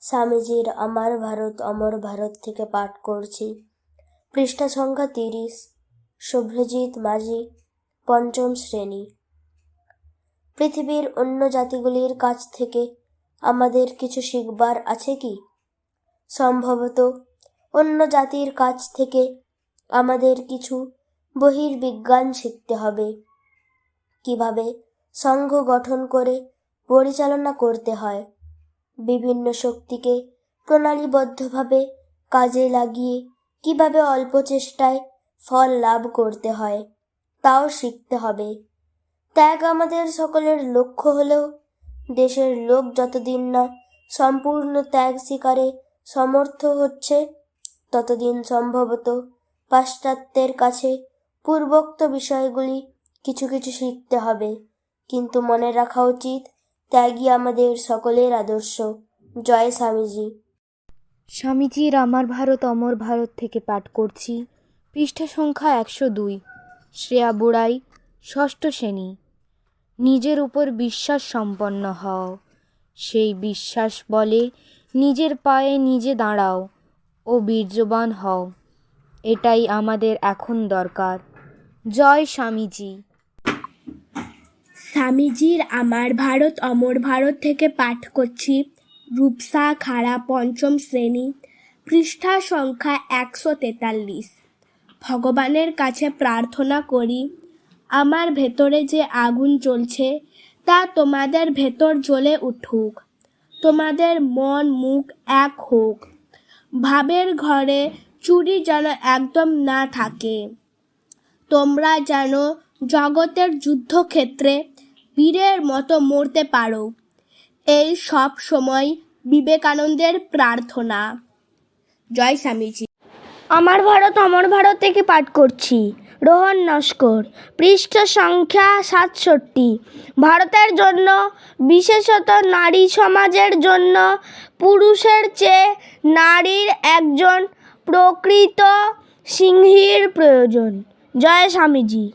স্বামীজির আমার ভারত, অমর ভারত থেকে পাঠ করছি। পৃষ্ঠা সংখ্যা তিরিশ, শুভ্রজিৎ মাঝি, পঞ্চম শ্রেণি। পৃথিবীর অন্য জাতিগুলির কাছ থেকে আমাদের কিছু শিখবার আছে কি? সম্ভবত অন্য জাতির কাছ থেকে আমাদের কিছু বহির্বিজ্ঞান শিখতে হবে। কীভাবে সংঘ গঠন করে পরিচালনা করতে হয়? বিভিন্ন শক্তিকে প্রণালীবদ্ধভাবে কাজে লাগিয়ে কীভাবে অল্প চেষ্টায় ফল লাভ করতে হয়, তাও শিখতে হবে। ত্যাগ আমাদের সকলের লক্ষ্য হলেও দেশের লোক যতদিন না সম্পূর্ণ ত্যাগ স্বীকারে সমর্থ হচ্ছে, ততদিন সম্ভবত পাশ্চাত্যের কাছে পূর্বোক্ত বিষয়গুলি কিছু কিছু শিখতে হবে। কিন্তু মনে রাখা উচিত ত্যাগই আমাদের সকলের আদর্শ। জয় স্বামীজি। স্বামীজির আমার ভারত অমর ভারত থেকে পাঠ করছি। পৃষ্ঠা সংখ্যা একশো দুই। শ্রেয়া বুড়াই, ষষ্ঠ শ্রেণি। নিজের উপর বিশ্বাস সম্পন্ন হও। সেই বিশ্বাস বলে নিজের পায়ে নিজে দাঁড়াও ও বীর্যবান হও। এটাই আমাদের এখন দরকার। জয় স্বামীজি। স্বামীজির আমার ভারত, অমর ভারত থেকে পাঠ করছি। রূপসা খাড়া পঞ্চম শ্রেণি, পৃষ্ঠা সংখ্যা একশো তেতাল্লিশ। ভগবানের কাছে প্রার্থনা করি, আমার ভেতরে যে আগুন জ্বলছে, তা তোমাদের ভেতর জ্বলে উঠুক। তোমাদের মন, মুখ এক হোক। ভাবের ঘরে চুরি যেন একদম না থাকে। তোমরা যেন জগতের যুদ্ধক্ষেত্রে বীরের মতো মরতে পারো। এই সব সময় বিবেকানন্দের প্রার্থনা। জয় স্বামীজি। আমার ভারত, অমর ভারত থেকে পাঠ করছি। রোহন নস্কর, পৃষ্ঠ সংখ্যা সাতষট্টি। ভারতের জন্য, বিশেষত নারী সমাজের জন্য, পুরুষের চেয়ে নারীর একজন প্রকৃত সিংহীর প্রয়োজন। জয় স্বামীজি।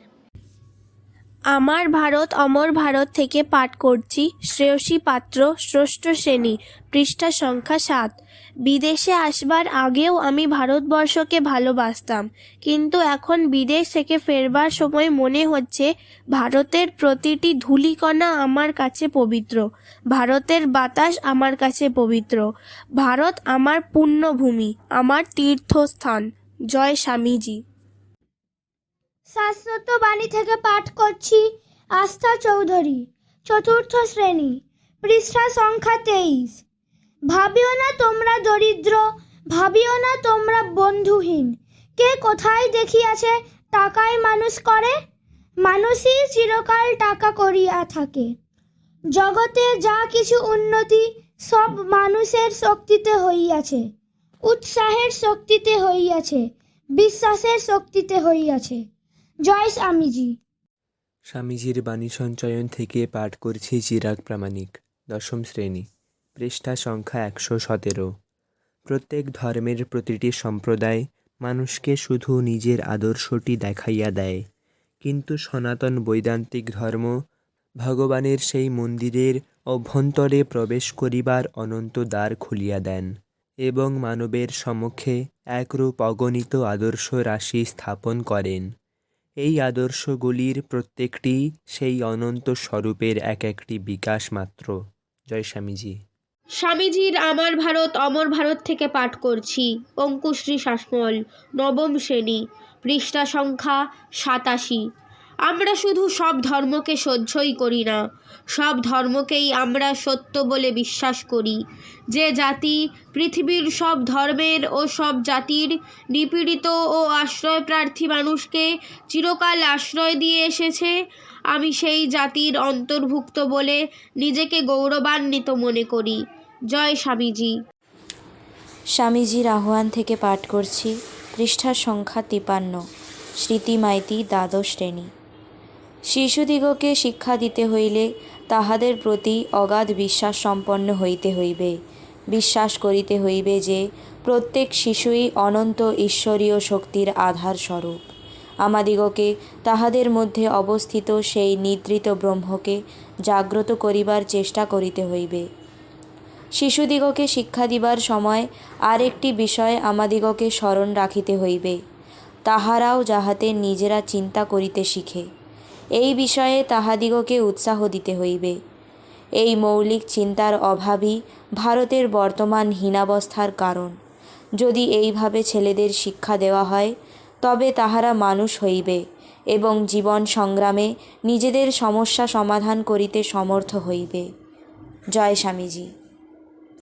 আমার ভারত, অমর ভারত থেকে পাঠ করছি শ্রেয়সী পাত্র, ষষ্ঠ শ্রেণি, পৃষ্ঠা সংখ্যা সাত। বিদেশে আসবার আগেও আমি ভারতবর্ষকে ভালোবাসতাম, কিন্তু এখন বিদেশ থেকে ফেরবার সময় মনে হচ্ছে ভারতের প্রতিটি ধূলিকণা আমার কাছে পবিত্র, ভারতের বাতাস আমার কাছে পবিত্র। ভারত আমার পুণ্যভূমি আমার তীর্থস্থান। জয় স্বামীজি। শাশ্বত বাণী থেকে পাঠ করছি। আস্থা চৌধুরী, চতুর্থ শ্রেণি, পৃষ্ঠা সংখ্যা তেইশ। ভাবিও না তোমরা দরিদ্র, ভাবিও না তোমরা বন্ধুহীন। কে কোথায় দেখিয়াছে টাকায় মানুষ করে? মানুষই চিরকাল টাকা করিয়া থাকে। জগতে যা কিছু উন্নতি, সব মানুষের শক্তিতে হইয়াছে। উৎসাহের শক্তিতে হইয়াছে, বিশ্বাসের শক্তিতে হইয়াছে। জয় স্বামীজি। স্বামীজির বাণী সঞ্চয়ন থেকে পাঠ করছি চিরাগ প্রামাণিক, দশম শ্রেণি, পৃষ্ঠা সংখ্যা একশো সতেরো। প্রত্যেক ধর্মের প্রতিটি সম্প্রদায় মানুষকে শুধু নিজের আদর্শটি দেখাইয়া দেয়। কিন্তু সনাতন বৈদান্তিক ধর্ম ভগবানের সেই মন্দিরের অভ্যন্তরে প্রবেশ করিবার অনন্ত দ্বার খুলিয়া দেন এবং মানবের সম্মুখে একরূপ অগণিত আদর্শ রাশি স্থাপন করেন। এই আদর্শগুলির প্রত্যেকটি সেই অনন্ত স্বরূপের এক একটি বিকাশ মাত্র। জয় স্বামীজি। স্বামীজির আমার ভারত, অমর ভারত থেকে পাঠ করছি। অঙ্কুশ্রী শাসমল, নবম শ্রেণি, পৃষ্ঠা সংখ্যা সাতাশি। আমরা শুধু সব ধর্মকে সহ্যই করি না। সব ধর্মকেই আমরা সত্য বলে বিশ্বাস করি। যে জাতি, পৃথিবীর সব ধর্মের ও সব জাতির নিপীড়িত ও আশ্রয় প্রার্থী মানুষকে চিরকাল আশ্রয় দিয়ে এসেছে, আমি সেই জাতির অন্তর্ভুক্ত বলে নিজেকে গৌরবান্বিত মনে করি। জয় স্বামীজি। স্বামীজির আহ্বান থেকে পাঠ করছি, পৃষ্ঠার সংখ্যা তিপান্ন স্মৃতি মাইতি দ্বাদশ শ্রেণি। শিশুদিগকে শিক্ষা দিতে হইলে তাহাদের প্রতি অগাধ বিশ্বাস সম্পন্ন হইতে হইবে। বিশ্বাস করিতে হইবে যে, প্রত্যেক শিশুই অনন্ত ঈশ্বরীয় শক্তির আধার স্বরূপ আমাদিগকে তাহাদের মধ্যে অবস্থিত সেই নিদ্রিত ব্রহ্মকে জাগ্রত করিবার চেষ্টা করিতে হইবে। শিশুদিগকে শিক্ষা দিবার সময় আরেকটি বিষয় আমাদিগকে স্মরণ রাখিতে হইবে। তাহারাও যাহাতে নিজেরা চিন্তা করিতে শিখে। এই বিষয়ে তাহাদিগকে উৎসাহ দিতে হইবে। এই মৌলিক চিন্তার অভাবই ভারতের বর্তমান হীনাবস্থার কারণ। যদি এইভাবে ছেলেদের শিক্ষা দেওয়া হয়, তবে তাহারা মানুষ হইবে এবং জীবন সংগ্রামে নিজেদের সমস্যা সমাধান করিতে সমর্থ হইবে। জয় স্বামীজি।